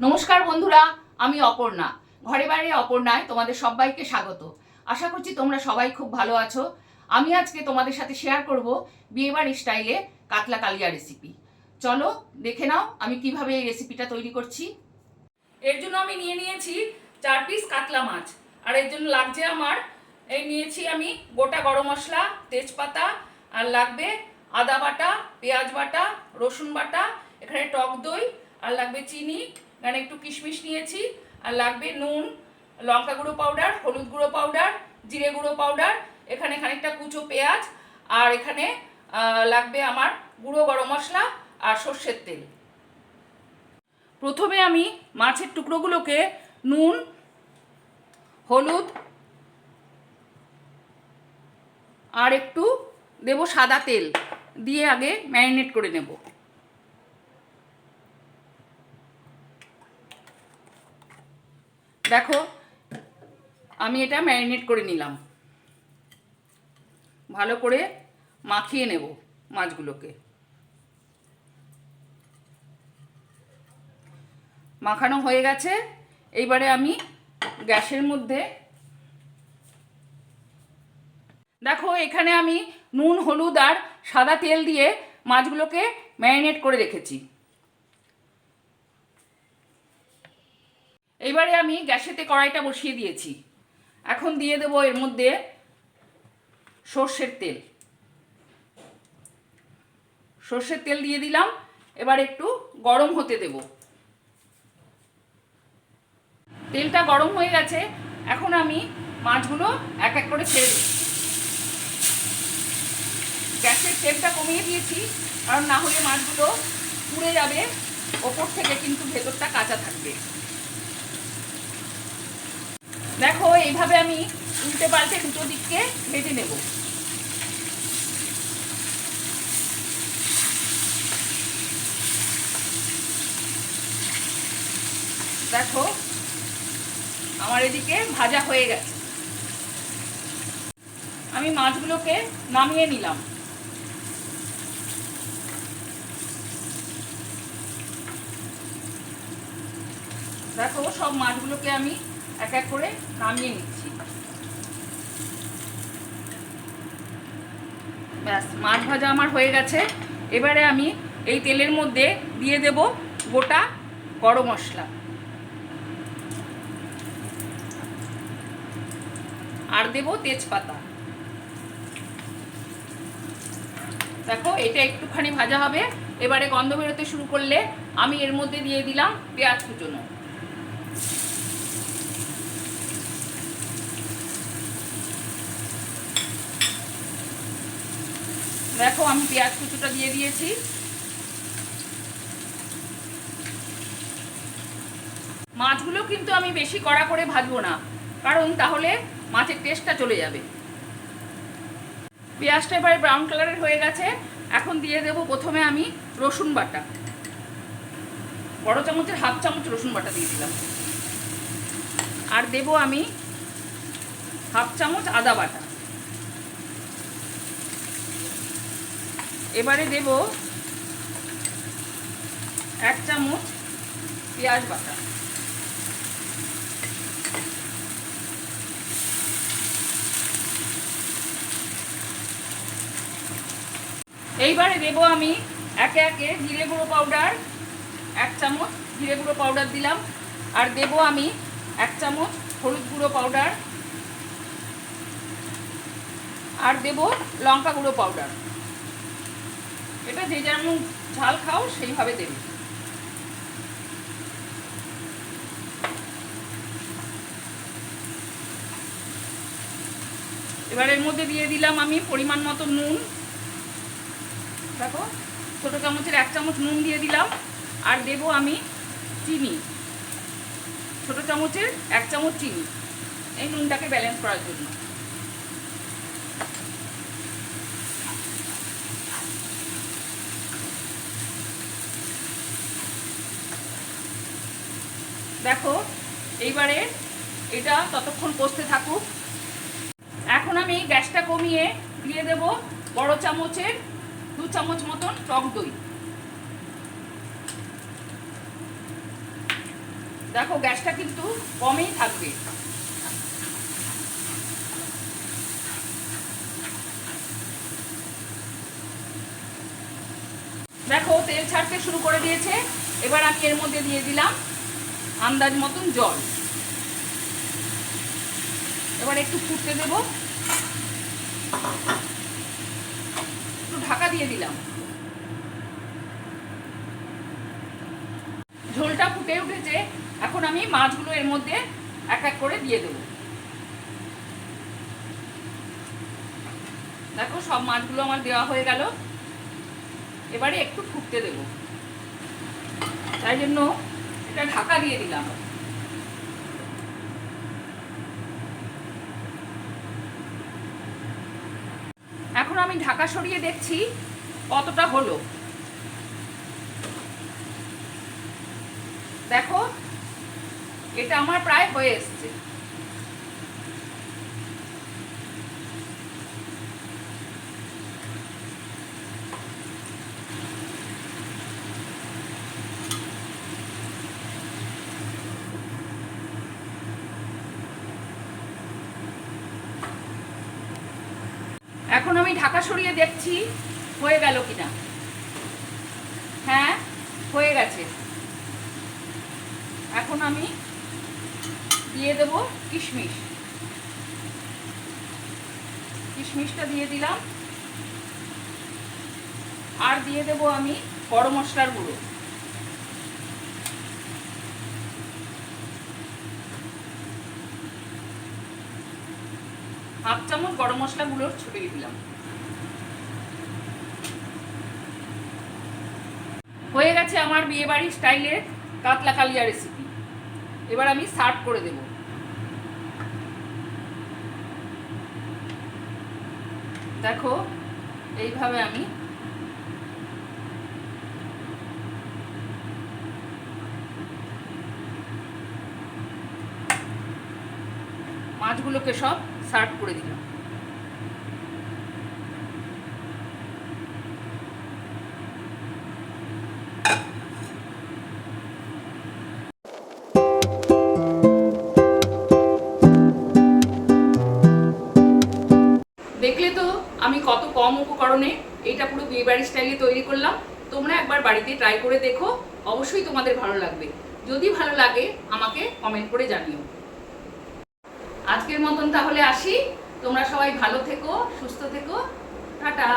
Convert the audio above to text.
নমস্কার বন্ধুরা, আমি অপর্ণা। ঘরে বাইরে অপর্ণায় তোমাদের সবাইকে স্বাগত। আশা করছি তোমরা সবাই খুব ভালো আছো। আমি আজকে তোমাদের সাথে শেয়ার করব বিয়েবার স্টাইলে কাতলা কালিয়া রেসিপি চলো, দেখে নাও আমি কীভাবে এই রেসিপিটা তৈরি করছি। এর জন্য আমি নিয়ে নিয়েছি চার পিস কাতলা মাছ। আর এর জন্য লাগছে আমার, এই নিয়েছি আমি গোটা গরম মশলা, তেজপাতা, আর লাগবে আদা বাটা, পেঁয়াজ বাটা, রসুন বাটা, এখানে টক দই, আর লাগবে চিনি এখানে একটু কিশমিশ নিয়েছি, আর লাগবে নুন, লঙ্কা গুঁড়ো পাউডার হলুদ গুঁড়ো পাউডার জিরে গুঁড়ো পাউডার এখানে খানিকটা কুচো পেঁয়াজ, আর এখানে লাগবে আমার গুঁড়ো গরম মশলা আর সর্ষের তেল। প্রথমে আমি মাছের টুকরোগুলোকে নুন, হলুদ, আর একটু দেব সাদা তেল, দিয়ে আগে ম্যারিনেট করে নেব। দেখো, আমি এটা ম্যারিনেট করে নিলাম। ভালো করে মাখিয়ে নেব মাছগুলোকে। মাখানো হয়ে গেছে। এইবারে আমি গ্যাসের মধ্যে দেখো, এখানে আমি নুন, হলুদ আর সাদা তেল দিয়ে মাছগুলোকে ম্যারিনেট করে রেখেছি। এইবারে আমি গ্যাসেতে কড়াইটা বসিয়ে দিয়েছি। এখন দিয়ে দেবো এর মধ্যে সর্ষের তেল। সর্ষের তেল দিয়ে দিলাম, এবার একটু গরম হতে দেব। তেলটা গরম হয়ে গেছে, এখন আমি মাছগুলো এক এক করে ছেড়ে দিচ্ছি। গ্যাসের ফ্লেমটা কমিয়ে দিয়েছি, কারণ না হলে মাছগুলো পুড়ে যাবে, ওপর থেকে কিন্তু ভেতরটা কাঁচা থাকবে। দেখো, এইভাবে আমি উল্টে পাল্টে দুটো দিককে ভেজে নেব। দেখো, আমার এদিকে ভাজা হয়ে গেছে। আমি মাছগুলোকে নামিয়ে নিলাম। দেখো, সব মাছগুলোকে আমি এক এক করে নামিয়ে নিচ্ছি। ব্যাস, মাছ ভাজা আমার হয়ে গেছে। এবারে আমি এই তেলের মধ্যে দিয়ে দেব গোটা গরম মশলা। আর দেব তেজপাতা। দেখো, এটা একটুখানি ভাজা হবে। এবারে গন্ধ বেরোতে শুরু করলে আমি এর মধ্যে দিয়ে দিলাম পেঁয়াজ কুচোনো। দেখো, আমি পেঁয়াজ কুচোটা দিয়ে দিয়েছি। মাছগুলো কিন্তু আমি বেশি কড়া করে ভাজবো না, কারণ তাহলে মাছের টেস্টটা চলে যাবে। পেঁয়াজটা এবারে ব্রাউন কালারের হয়ে গেছে, এখন দিয়ে দেব প্রথমে আমি রসুন বাটা। বড় চামচের হাফ চামচ রসুন বাটা দিয়ে দিলাম। আর দেব আমি হাফ চামচ আদা বাটা। এবারে দেব এক চামচ পেঁয়াজ বাটা। এইবারে দেব আমি একে একে জিরে গুঁড়ো পাউডার এক চামচ জিরে গুঁড়ো পাউডার দিলাম। আর দেব আমি এক চামচ হলুদ গুঁড়ো পাউডার আর দেব লঙ্কা গুঁড়ো পাউডার এটা যে যেমন ঝাল খাও, সেইভাবে দেবে। এবার এর মধ্যে দিয়ে দিলাম আমি পরিমাণ মতো নুন। দেখো, ছোটো চামচের এক চামচ নুন দিয়ে দিলাম, আর দেব আমি চিনি। ছোটো চামচের এক চামচ চিনি। এই নুনটাকে ব্যালেন্স করার জন্য। দেখো, এইবারে এটা ততক্ষণ কষতে থাকুক। এখন আমি গ্যাসটা কমিয়ে দিয়ে দেব বড় চামচের দু চামচ মতন টক দই। দেখো, গ্যাসটা কিন্তু কমেই থাকবে। দেখো, তেল ছাড়তে শুরু করে দিয়েছে। এবার আমি এর মধ্যে দিয়ে দিলাম আন্দাজ মতন জল। এবার একটু ফুটতে দেব। একটু ঢাকা দিয়ে দিলাম। ঝোলটা ফুটে উঠেছে। এখন আমি মাছগুলো এর মধ্যে এক এক করে দিয়ে দেবো। দেখো, সব মাছগুলো আমার দেওয়া হয়ে গেল। এবারে একটু ফুটতে দেব। তাই জন্য এটা ঢাকা দিয়ে দিলাম। এখন আমি ঢাকা সরিয়ে দেখছি কতটা হলো। দেখো, এটা আমার প্রায় হয়ে এসছে এখন আমি ঢাকা সরিয়ে দেখছি, হয়ে গেল কিনা? হ্যাঁ হয়ে গেছে। এখন আমি দিয়ে দেব কিশমিশ। কিশমিশটা দিয়ে দিলাম। আর দিয়ে দেব আমি গরম মশলার গুঁড়ো। হাফ চামচ গরম মশলা গুঁড়ো ছড়িয়ে দিলাম। হয়ে গেছে আমার বিয়ে বাড়ির স্টাইলের কাতলা কালিয়া রেসিপি এবার আমি সার্ভ করে দেব। দেখো, এইভাবে আমি মাছগুলোকে সব সার্ভ করে দিলাম। আমি কত কম উপকরণে এইটা পুরো বিয়ে বাড়ির স্টাইলে তৈরি করলাম, তোমরা একবার বাড়িতে ট্রাই করে দেখো, অবশ্যই তোমাদের ভালো লাগবে। যদি ভালো লাগে, আমাকে কমেন্ট করে জানিও। আজকের মতন তাহলে আসি, তোমরা সবাই ভালো থেকো, সুস্থ থেকো, টাটা।